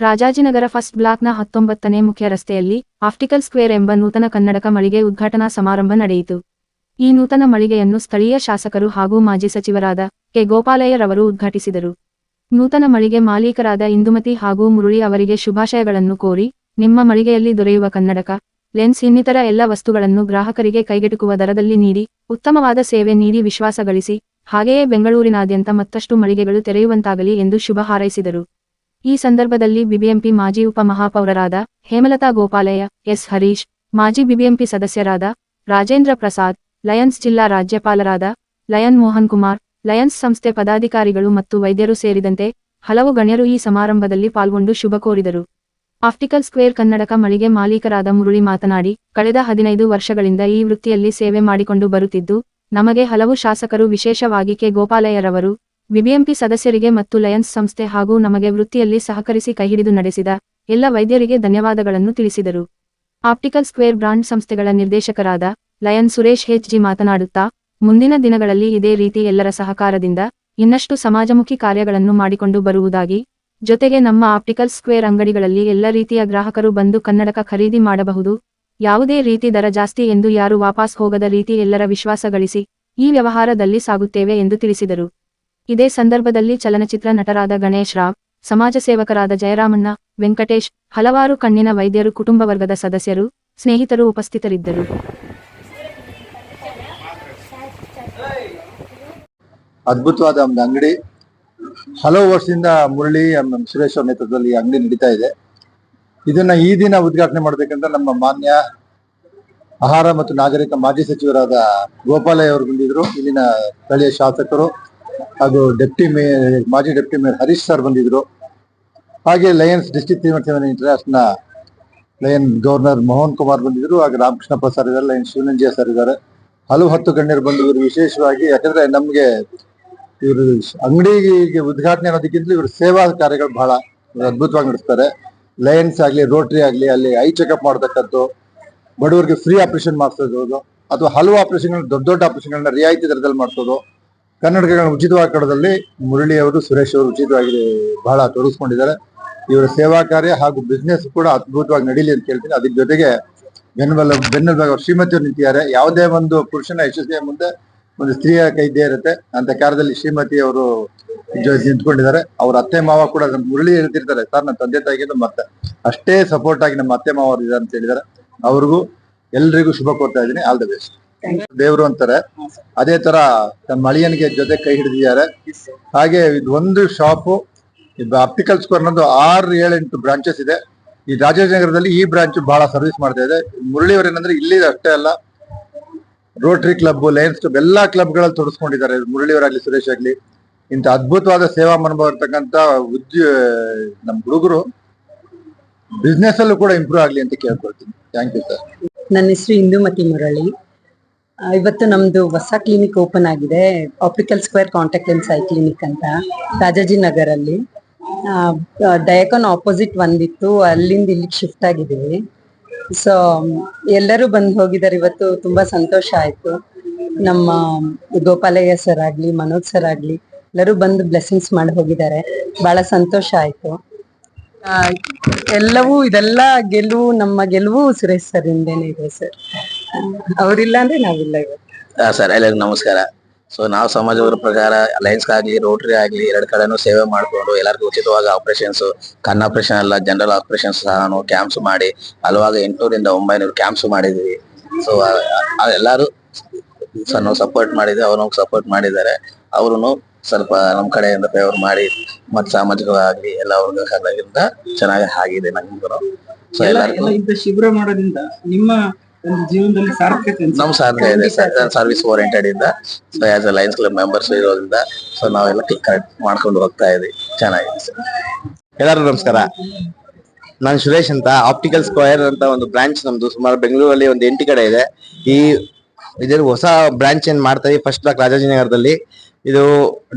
Rajajinagar first ಬ್ಲಾಕ್ನ ಹತ್ತೊಂಬತ್ತನೇ ಮುಖ್ಯ ರಸ್ತೆಯಲ್ಲಿ ಆಪ್ಟಿಕಲ್ ಸ್ಕ್ವೇರ್ ಎಂಬ ನೂತನ ಕನ್ನಡಕ ಮಳಿಗೆ ಉದ್ಘಾಟನಾ ಸಮಾರಂಭ ನಡೆಯಿತು. ಈ ನೂತನ ಮಳಿಗೆಯನ್ನು ಸ್ಥಳೀಯ ಶಾಸಕರು ಹಾಗೂ ಮಾಜಿ ಸಚಿವರಾದ ಕೆ. ಗೋಪಾಲಯ್ಯರವರು ಉದ್ಘಾಟಿಸಿದರು. ನೂತನ ಮಳಿಗೆ ಮಾಲೀಕರಾದ ಇಂದುಮತಿ ಹಾಗೂ ಮುರುಳಿ ಅವರಿಗೆ ಶುಭಾಶಯಗಳನ್ನು ಕೋರಿ, ನಿಮ್ಮ ಮಳಿಗೆಯಲ್ಲಿ ದೊರೆಯುವ ಕನ್ನಡಕ, ಲೆನ್ಸ್ ಇನ್ನಿತರ ಎಲ್ಲ ವಸ್ತುಗಳನ್ನು ಗ್ರಾಹಕರಿಗೆ ಕೈಗೆಟುಕುವ ದರದಲ್ಲಿ ನೀಡಿ, ಉತ್ತಮವಾದ ಸೇವೆ ನೀಡಿ ವಿಶ್ವಾಸ ಗಳಿಸಿ, ಹಾಗೆಯೇ ಬೆಂಗಳೂರಿನಾದ್ಯಂತ ಮತ್ತಷ್ಟು ಮಳಿಗೆಗಳು ತೆರೆಯುವಂತಾಗಲಿ ಎಂದು ಶುಭ ಹಾರೈಸಿದರು. ಈ ಸಂದರ್ಭದಲ್ಲಿ ಬಿಬಿಎಂಪಿ ಮಾಜಿ ಉಪಮಹಾಪೌರರಾದ ಹೇಮಲತಾ ಗೋಪಾಲಯ್ಯ, ಎಸ್. ಹರೀಶ್, ಮಾಜಿ ಬಿಬಿಎಂಪಿ ಸದಸ್ಯರಾದ ರಾಜೇಂದ್ರ ಪ್ರಸಾದ್, ಲಯನ್ಸ್ ಜಿಲ್ಲಾ ರಾಜ್ಯಪಾಲರಾದ ಲಯನ್ ಮೋಹನ್ ಕುಮಾರ್, ಲಯನ್ಸ್ ಸಂಸ್ಥೆ ಪದಾಧಿಕಾರಿಗಳು ಮತ್ತು ವೈದ್ಯರು ಸೇರಿದಂತೆ ಹಲವು ಗಣ್ಯರು ಈ ಸಮಾರಂಭದಲ್ಲಿ ಪಾಲ್ಗೊಂಡು ಶುಭ ಕೋರಿದರು. ಆಪ್ಟಿಕಲ್ ಸ್ಕ್ವೇರ್ ಕನ್ನಡಕ ಮಳಿಗೆ ಮಾಲೀಕರಾದ ಮುರುಳಿ ಮಾತನಾಡಿ, ಕಳೆದ ಹದಿನೈದು ವರ್ಷಗಳಿಂದ ಈ ವೃತ್ತಿಯಲ್ಲಿ ಸೇವೆ ಮಾಡಿಕೊಂಡು ಬರುತ್ತಿದ್ದು, ನಮಗೆ ಹಲವು ಶಾಸಕರು ವಿಶೇಷವಾಗಿ ಕೆ. ಗೋಪಾಲಯ್ಯರವರು ಬಿಬಿಎಂಪಿ ಸದಸ್ಯರಿಗೆ ಮತ್ತು ಲಯನ್ಸ್ ಸಂಸ್ಥೆ ಹಾಗೂ ನಮಗೆ ವೃತ್ತಿಯಲ್ಲಿ ಸಹಕರಿಸಿ ಕೈಹಿಡಿದು ನಡೆಸಿದ ಎಲ್ಲ ವೈದ್ಯರಿಗೆ ಧನ್ಯವಾದಗಳನ್ನು ತಿಳಿಸಿದರು. ಆಪ್ಟಿಕಲ್ ಸ್ಕ್ವೇರ್ ಬ್ರಾಂಡ್ ಸಂಸ್ಥೆಗಳ ನಿರ್ದೇಶಕರಾದ ಲಯನ್ ಸುರೇಶ್ ಹೆಚ್ ಜಿ ಮಾತನಾಡುತ್ತಾ, ಮುಂದಿನ ದಿನಗಳಲ್ಲಿ ಇದೇ ರೀತಿ ಎಲ್ಲರ ಸಹಕಾರದಿಂದ ಇನ್ನಷ್ಟು ಸಮಾಜಮುಖಿ ಕಾರ್ಯಗಳನ್ನು ಮಾಡಿಕೊಂಡು ಬರುವುದಾಗಿ, ಜೊತೆಗೆ ನಮ್ಮ ಆಪ್ಟಿಕಲ್ ಸ್ಕ್ವೇರ್ ಅಂಗಡಿಗಳಲ್ಲಿ ಎಲ್ಲ ರೀತಿಯ ಗ್ರಾಹಕರು ಬಂದು ಕನ್ನಡಕ ಖರೀದಿ ಮಾಡಬಹುದು, ಯಾವುದೇ ರೀತಿ ದರ ಜಾಸ್ತಿ ಎಂದು ಯಾರು ವಾಪಸ್ ಹೋಗದ ರೀತಿ ಎಲ್ಲರ ವಿಶ್ವಾಸ ಗಳಿಸಿ ಈ ವ್ಯವಹಾರದಲ್ಲಿ ಸಾಗುತ್ತೇವೆ ಎಂದು ತಿಳಿಸಿದರು. ಇದೇ ಸಂದರ್ಭದಲ್ಲಿ ಚಲನಚಿತ್ರ ನಟರಾದ ಗಣೇಶ್ ರಾವ್, ಸಮಾಜ ಸೇವಕರಾದ ಜಯರಾಮಣ್ಣ, ವೆಂಕಟೇಶ್, ಹಲವಾರು ಕಣ್ಣಿನ ವೈದ್ಯರು, ಕುಟುಂಬ ವರ್ಗದ ಸದಸ್ಯರು, ಸ್ನೇಹಿತರು ಉಪಸ್ಥಿತರಿದ್ದರು. ಅದ್ಭುತವಾದ ಒಂದು ಅಂಗಡಿ. ಹಲವು ವರ್ಷದಿಂದ ಮುರಳಿ ಸುರೇಶ್ ನೇತೃತ್ವದಲ್ಲಿ ಅಂಗಡಿ ನಡೀತಾ ಇದೆ. ಇದನ್ನ ಈ ದಿನ ಉದ್ಘಾಟನೆ ಮಾಡಬೇಕಂತ ನಮ್ಮ ಮಾನ್ಯ ಆಹಾರ ಮತ್ತು ನಾಗರಿಕ ಮಾಜಿ ಸಚಿವರಾದ ಗೋಪಾಲಯ್ಯ ಅವರು ಬಂದಿದ್ರು. ಇಲ್ಲಿನ ಸ್ಥಳೀಯ ಶಾಸಕರು ಹಾಗೂ ಡೆಪ್ಟಿ ಮೇಯರ್, ಮಾಜಿ ಡೆಪ್ಟಿ ಮೇಯರ್ ಹರೀಶ್ ಸರ್ ಬಂದಿದ್ರು. ಹಾಗೆ lions district ತ್ರಿವರ್ತಿ international lion governor Mohan Kumar ಬಂದಿದ್ರು, ಹಾಗೆ ರಾಮಕೃಷ್ಣ ಸರ್ ಇದ್ದಾರೆ ಲಯನ್ ಶಿವನಂಜಯ ಸರ್ ಇದ್ದಾರೆ. ಹಲವು ಹತ್ತು ಗಣ್ಯರು ಬಂದು ಇವರು ವಿಶೇಷವಾಗಿ, ಯಾಕಂದ್ರೆ ನಮ್ಗೆ ಇವರು ಅಂಗಡಿಗೆ ಉದ್ಘಾಟನೆ ಅನ್ನೋದಕ್ಕಿಂತ ಇವರು ಸೇವಾ ಕಾರ್ಯಗಳು ಬಹಳ ಅದ್ಭುತವಾಗಿ ನಡೆಸ್ತಾರೆ. ಲಯನ್ಸ್ ಆಗಲಿ, ರೋಟರಿ ಆಗಲಿ, ಅಲ್ಲಿ ಐ ಚೆಕಪ್ ಮಾಡತಕ್ಕದ್ದು ಬಡವರಿಗೆ ಫ್ರೀ ಆಪರೇಷನ್ ಮಾಡಿಸೋದು ಅಥವಾ ಹಲವು ಆಪರೇಷನ್ ದೊಡ್ಡ ದೊಡ್ಡ ಆಪರೇಷನ್ಗಳನ್ನ ರಿಯಾಯಿತಿ ದರದಲ್ಲಿ ಮಾಡಿಸೋದು ಕನ್ನಡಕಗಳನ್ನ ಉಚಿತವಾಗಿ ಕೊಡೋದಲ್ಲಿ ಮುರಳಿ ಅವರು, ಸುರೇಶ್ ಅವರು ಉಚಿತವಾಗಿ ಬಹಳ ತೋರಿಸ್ಕೊಂಡಿದ್ದಾರೆ. ಇವರ ಸೇವಾ ಕಾರ್ಯ ಹಾಗೂ ಬಿಸ್ನೆಸ್ ಕೂಡ ಅದ್ಭುತವಾಗಿ ನಡೀಲಿ ಅಂತ ಹೇಳ್ತೀನಿ ಅದ್ರ ಜೊತೆಗೆ ಬೆನ್ನಲ್ ಶ್ರೀಮತಿ ಶ್ರೀಮತಿಯವರು ನಿಂತಿದ್ದಾರೆ. ಯಾವುದೇ ಒಂದು ಪುರುಷನ ಯಶಸ್ಸಿಯ ಮುಂದೆ ಒಂದು ಸ್ತ್ರೀಯ ಕೈ ಇದ್ದೇ ಇರುತ್ತೆ. ಅಂತ ಕಾರ್ಯದಲ್ಲಿ ಶ್ರೀಮತಿ ಅವರು ನಿಂತ್ಕೊಂಡಿದ್ದಾರೆ. ಅವ್ರ ಅತ್ತೆ ಮಾವ ಕೂಡ ನಮ್ಮ ಮುರಳಿ ಹೇಳ್ತಿರ್ತಾರೆ ಸರ್, ನನ್ನ ತಂದೆ ತಾಯಿಗೆ ಮತ್ತೆ ಅಷ್ಟೇ ಸಪೋರ್ಟ್ ಆಗಿ ನಮ್ಮ ಅತ್ತೆ ಮಾವ ಇದ್ದಾರೆ ಅಂತ ಹೇಳಿದ್ದಾರೆ. ಅವ್ರಿಗೂ ಎಲ್ರಿಗೂ ಶುಭ ಕೋರ್ತಾ ಇದ್ದೀನಿ. ಆಲ್ ದ ಬೆಸ್ಟ್ ದೇವರು ಅಂತಾರೆ. ಅದೇ ತರ ತಮ್ಮ ಮಳಿಯನಿಗೆ ಜೊತೆ ಕೈ ಹಿಡಿದಿದ್ದಾರೆ. ಹಾಗೆ ಇದು ಒಂದು ಶಾಪು ಆಪ್ಟಿಕಲ್ ಸ್ಕೋರ್ ಅನ್ನೋದು ಆರು ಏಳೆಂಟು ಬ್ರಾಂಚಸ್ ಇದೆ. ಈ ರಾಜಾಜಿನಗರದಲ್ಲಿ ಈ ಬ್ರಾಂಚ್ ಬಹಳ ಸರ್ವಿಸ್ ಮಾಡ್ತಾ ಇದೆ. ಮುರಳಿಯವರು ಏನಂದ್ರೆ ಇಲ್ಲಿ ಅಷ್ಟೇ ಅಲ್ಲ ರೋಟರಿ ಕ್ಲಬ್ ಲಯನ್ಸ್ ಕ್ಲಬ್ ಎಲ್ಲಾ ಕ್ಲಬ್ಗಳಲ್ಲಿ ತೊಡಸ್ಕೊಂಡಿದ್ದಾರೆ. ಮುರಳಿಯವರಾಗ್ಲಿ ಸುರೇಶ್ ಆಗ್ಲಿ. ಇಂಥ ಅದ್ಭುತವಾದ ಸೇವಾ ಮನೋಭಾವ ಇರ್ತಕ್ಕಂಥ ಉದ್ಯ, ನಮ್ಮ ಹುಡುಗರು ಬಿಸ್ನೆಸ್ ಅಲ್ಲೂ ಕೂಡ ಇಂಪ್ರೂವ್ ಆಗ್ಲಿ ಅಂತ ಕೇಳ್ಕೊಳ್ತೀನಿ. ಥ್ಯಾಂಕ್ ಯು ಸರ್ ನನ್ನ ಹೆಸರು ಇಂದುಮತಿ ಮುರಳಿ. ಇವತ್ತು ನಮ್ದು ಹೊಸ ಕ್ಲಿನಿಕ್ ಓಪನ್ ಆಗಿದೆ optical square contact lens eye clinic ಅಂತ, ರಾಜಾಜಿ ನಗರಲ್ಲಿ. ಡಯಾಕಾನ್ ಆಪೋಸಿಟ್ ಒಂದಿತ್ತು ಅಲ್ಲಿಂದ ಇಲ್ಲಿಗೆ ಶಿಫ್ಟ್ ಆಗಿದ್ದೀವಿ. ಸೊ ಎಲ್ಲರೂ ಬಂದು ಹೋಗಿದ್ದಾರೆ, ಇವತ್ತು ತುಂಬಾ ಸಂತೋಷ ಆಯ್ತು. ನಮ್ಮ ಗೋಪಾಲಯ್ಯ ಸರ್ ಆಗ್ಲಿ, ಮನೋಜ್ ಸರ್ ಆಗ್ಲಿ, ಎಲ್ಲರೂ ಬಂದು ಬ್ಲೆಸ್ಸಿಂಗ್ಸ್ ಮಾಡಿ ಹೋಗಿದ್ದಾರೆ. ಬಹಳ ಸಂತೋಷ ಆಯ್ತು. ಎಲ್ಲವೂ ಇದೆಲ್ಲ ಗೆಲುವು, ನಮ್ಮ ಗೆಲುವು ಸುರೇಶ್ ಸರ್ ಇಂದೇನೆ ಇದೆ ಸರ್ ಅವರಿಲ್ಲ ಅಂದ್ರೆ ನಾವಿಲ್ಲ ಇವತ್ತು ಸರ್ ಎಲ್ಲರಿಗೂ ನಮಸ್ಕಾರ. ಸೊ ನಾವು ಸಮಾಜವರ ಪ್ರಕಾರ ಅಲಯನ್ಸ್ ಆಗ್ಲಿ ರೋಟರಿ ಆಗ್ಲಿ ಎರಡು ಕಡೆನೂ ಸೇವೆ ಮಾಡ್ಕೊಂಡು ಎಲ್ಲರಿಗೂ ಉಚಿತವಾಗಿ ಆಪರೇಷನ್ಸ್ ಕಣ್ಣು ಆಪರೇಷನ್ ಅಲ್ಲ ಜನರಲ್ ಆಪರೇಷನ್ಸ್ ಸಹ ನಾವು ಕ್ಯಾಂಪ್ಸ್ ಮಾಡಿ ಹಲವಾಗ ಎಂಟುನೂರಿಂದ ಒಂಬೈನೂರು ಕ್ಯಾಂಪ್ಸ್ ಮಾಡಿದ್ವಿ ಸೊ ಎಲ್ಲರೂ ಸರ್ ನಾವು ಸಪೋರ್ಟ್ ಮಾಡಿದ್ವಿ ಅವ್ರು ನಮ್ಗೆ ಸಪೋರ್ಟ್ ಮಾಡಿದ್ದಾರೆ. ಅವರು ಸ್ವಲ್ಪ ನಮ್ಮ ಕಡೆಯಿಂದ ಫೇವರ್ ಮಾಡಿ ಮತ್ತೆ ಸಾಮಾಜಿಕವಾಗಿ ಎಲ್ಲ ಚೆನ್ನಾಗಿ ಆಗಿದೆ ನಮ್ಗೂ ಸೊ ಎಲ್ಲರಿಗೂ ಎಲ್ಲ ಇಂಥ ಶಿಬಿರ ಮಾಡೋದ್ರಿಂದ ನಿಮ್ಮ ಜೀವನದಲ್ಲಿ ಸಾರ್ಥಕತೆ. ನಮ್ ಸರ್ವಿಸ್ ಓರಿಯೆಂಟೆಡ್ ಇಂದ so as uh lions club members ಇರೋದ್ರಿಂದ ಸೊ ನಾವೆಲ್ಲ ಕರೆಕ್ಟ್ ಮಾಡ್ಕೊಂಡು ಹೋಗ್ತಾ ಇದೀವಿ. ಚೆನ್ನಾಗಿದೆ ಸರ್. ಎಲ್ಲರಿಗೂ ನಮಸ್ಕಾರ. ನಾನು ಸುರೇಶ್ ಅಂತ ಆಪ್ಟಿಕಲ್ ಸ್ಕ್ವೇರ್ ಅಂತ ಒಂದು ಬ್ರಾಂಚ್ ನಮ್ದು, ಸುಮಾರು ಬೆಂಗಳೂರಲ್ಲಿ ಒಂದು ಎಂಟು ಕಡೆ ಇದೆ. ಈ ಇದ್ರ ಹೊಸ ಬ್ರಾಂಚ್ ಏನ್ ಮಾಡ್ತಾ ಫಸ್ಟ್ ರಾಜಾಜಿನಗರದಲ್ಲಿ. ಇದು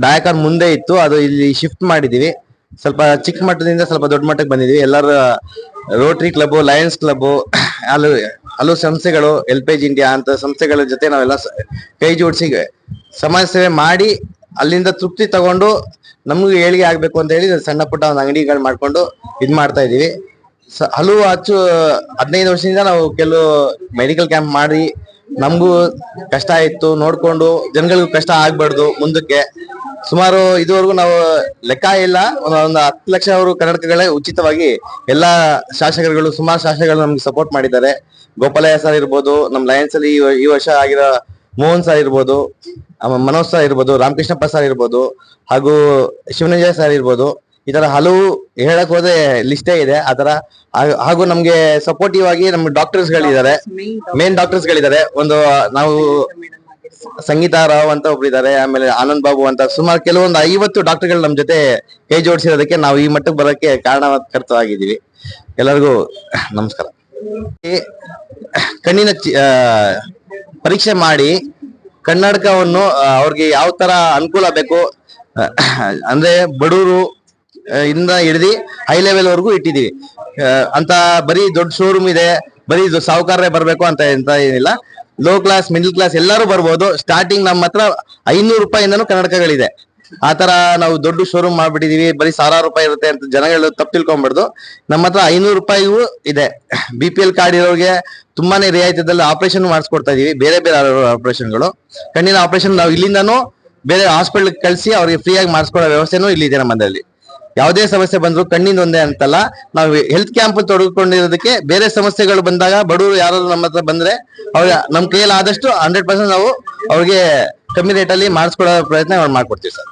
ಡಯಾಕಾನ್ ಮುಂದೆ ಇತ್ತು, ಅದು ಇಲ್ಲಿ ಶಿಫ್ಟ್ ಮಾಡಿದೀವಿ. ಸ್ವಲ್ಪ ಚಿಕ್ಕ ಮಟ್ಟದಿಂದ ಸ್ವಲ್ಪ ದೊಡ್ಡ ಮಟ್ಟಕ್ಕೆ ಬಂದಿದ್ವಿ. ಎಲ್ಲರ ರೋಟರಿ ಕ್ಲಬ್ ಲಯನ್ಸ್ ಕ್ಲಬ್ ಹಲವು ಹಲವು ಸಂಸ್ಥೆಗಳು ಎಲ್ ಪೇಜ್ ಇಂಡಿಯಾ ಅಂತ ಸಂಸ್ಥೆಗಳ ಜೊತೆ ನಾವೆಲ್ಲ ಕೈ ಜೋಡಿಸಿ ಸಮಾಜ ಸೇವೆ ಮಾಡಿ ಅಲ್ಲಿಂದ ತೃಪ್ತಿ ತಗೊಂಡು ನಮಗೂ ಏಳಿಗೆ ಆಗ್ಬೇಕು ಅಂತ ಹೇಳಿ ಸಣ್ಣ ಪುಟ್ಟ ಒಂದು ಅಂಗಡಿಗಳು ಮಾಡ್ಕೊಂಡು ಇದು ಮಾಡ್ತಾ ಇದೀವಿ ಹಲವು ಅಚ್ಚು ಹದಿನೈದು ವರ್ಷದಿಂದ ನಾವು ಕೆಲವು ಮೆಡಿಕಲ್ ಕ್ಯಾಂಪ್ ಮಾಡಿ ನಮಗೂ ಕಷ್ಟ ಇತ್ತು. ನೋಡ್ಕೊಂಡು ಜನಗಳಿಗೂ ಕಷ್ಟ ಆಗ್ಬಾರ್ದು ಮುಂದಕ್ಕೆ. ಸುಮಾರು ಇದುವರೆಗೂ ನಾವು ಲೆಕ್ಕ ಇಲ್ಲ. ಒಂದು ಹತ್ತು ಲಕ್ಷ ಅವರು ಕನ್ನಡಕಗಳೇ ಉಚಿತವಾಗಿ ಎಲ್ಲಾ ಶಾಸಕರುಗಳು ಸುಮಾರು ಶಾಸಕರು ನಮ್ಗೆ ಸಪೋರ್ಟ್ ಮಾಡಿದ್ದಾರೆ. ಗೋಪಾಲಯ್ಯ ಸರ್ ಇರ್ಬೋದು ನಮ್ ಲಯನ್ಸ್ ಅಲ್ಲಿ ಈ ವರ್ಷ ಆಗಿರೋ ಮೋಹನ್ ಸರ್ ಇರ್ಬೋದು ಮನೋಜ್ ಸರ್ ಇರ್ಬೋದು ರಾಮಕೃಷ್ಣಪ್ಪ ಸರ್ ಇರ್ಬೋದು ಹಾಗೂ ಶಿವನಂಜಯ ಸರ್ ಇರ್ಬೋದು. ಈ ತರ ಹಲವು ಹೇಳಕ್ ಹೋದ್ರೆ ಲಿಸ್ಟೇ ಇದೆ. ಆತರ ಹಾಗೂ- ಹಾಗೂ ನಮ್ಗೆ ಸಪೋರ್ಟಿವ್ ಆಗಿ ನಮ್ ಡಾಕ್ಟರ್ಸ್ ಗಳಿದ್ದಾರೆ. ಮೇನ್ ಡಾಕ್ಟರ್ಸ್ ಗಳಿದ್ದಾರೆ. ಒಂದು ನಾವು ಸಂಗೀತ ರಾವ್ ಅಂತ ಒಬ್ರು ಇದ್ದಾರೆ ಆಮೇಲೆ ಆನಂದ್ ಬಾಬು ಅಂತ ಸುಮಾರು ಕೆಲವೊಂದು ಐವತ್ತು ಡಾಕ್ಟರ್ಗಳು ನಮ್ ಜೊತೆ ಕೈ ಜೋಡಿಸಿರೋದಕ್ಕೆ ನಾವು ಈ ಮಟ್ಟಕ್ಕೆ ಬರೋಕ್ಕೆ ಕಾರಣಕರ್ತವಾಗಿದ್ದೀವಿ ಎಲ್ಲರಿಗೂ ನಮಸ್ಕಾರ. ಕಣ್ಣಿನ ಪರೀಕ್ಷೆ ಮಾಡಿ ಕನ್ನಡಕವನ್ನು ಅವ್ರಿಗೆ ಯಾವ ತರ ಅನುಕೂಲ ಬೇಕು ಅಂದ್ರೆ ಬಡೂರು ಇಂದ ಹಿಡಿದು ಹೈ ಲೆವೆಲ್ ವರೆಗೂ ಇಟ್ಟಿದೀವಿ ಅಂತ ಬರೀ ದೊಡ್ಡ ಶೋರೂಮ್ ಇದೆ, ಬರೀ ಸಾಹುಕಾರೇ ಬರ್ಬೇಕು ಅಂತ ಎಂತ ಏನಿಲ್ಲ. ಲೋ ಕ್ಲಾಸ್ ಮಿಡಲ್ ಕ್ಲಾಸ್ ಎಲ್ಲರೂ ಬರ್ಬೋದು. ಸ್ಟಾರ್ಟಿಂಗ್ ನಮ್ಮ ಹತ್ರ ಐನೂರು ರೂಪಾಯಿಂದನೂ ಕನ್ನಡಕಗಳಿದೆ. ಆ ತರ ನಾವು ದೊಡ್ಡ ಶೋರೂಮ್ ಮಾಡ್ಬಿಟ್ಟಿದೀವಿ. ಬರೀ ಸಾವಿರಾರು ರೂಪಾಯಿ ಇರುತ್ತೆ ಅಂತ ಜನಗಳು ತಪ್ಪು ತಿಳ್ಕೊಂಡ್ಬಿಡ್ದು. ನಮ್ಮ ಹತ್ರ ಐನೂರು ರೂಪಾಯಿಗೂ ಇದೆ. ಬಿ ಪಿ ಎಲ್ ಕಾರ್ಡ್ ಇರೋರಿಗೆ ತುಂಬಾನೇ ರಿಯಾಯಿತದಲ್ಲಿ ಆಪರೇಷನ್ ಮಾಡಿಸ್ಕೊಡ್ತಾ ಇದೀವಿ. ಬೇರೆ ಬೇರೆ ಆಪರೇಷನ್ಗಳು ಕಣ್ಣಿನ ಆಪರೇಷನ್ ನಾವು ಇಲ್ಲಿಂದಾನು ಬೇರೆ ಹಾಸ್ಪಿಟಲ್ ಕಳಿಸಿ ಅವ್ರಿಗೆ ಫ್ರೀ ಆಗಿ ಮಾಡಿಸ್ಕೊಡೋ ವ್ಯವಸ್ಥೆನೂ ಇಲ್ಲಿದೆ ನಮ್ಮಲ್ಲಿ ಯಾವುದೇ ಸಮಸ್ಯೆ ಬಂದ್ರು ಕಣ್ಣಿಂದ ಒಂದೇ ಅಂತಲ್ಲ. ನಾವು ಹೆಲ್ತ್ ಕ್ಯಾಂಪ್ ತೊಡಗಿಕೊಂಡಿರೋದಕ್ಕೆ ಬೇರೆ ಸಮಸ್ಯೆಗಳು ಬಂದಾಗ ಬಡವರು ಯಾರಾದ್ರು ನಮ್ಮ ಹತ್ರ ಬಂದ್ರೆ ಅವ್ರ ನಮ್ ಕೈಯಲ್ಲಿ ಆದಷ್ಟು ಹಂಡ್ರೆಡ್ ಪರ್ಸೆಂಟ್ ನಾವು ಅವ್ರಿಗೆ ಕಮ್ಮಿ ರೇಟಲ್ಲಿ ಮಾಡಿಸ್ಕೊಡೋ ಪ್ರಯತ್ನ ಮಾಡ್ಕೊಡ್ತೀವಿ ಸರ್.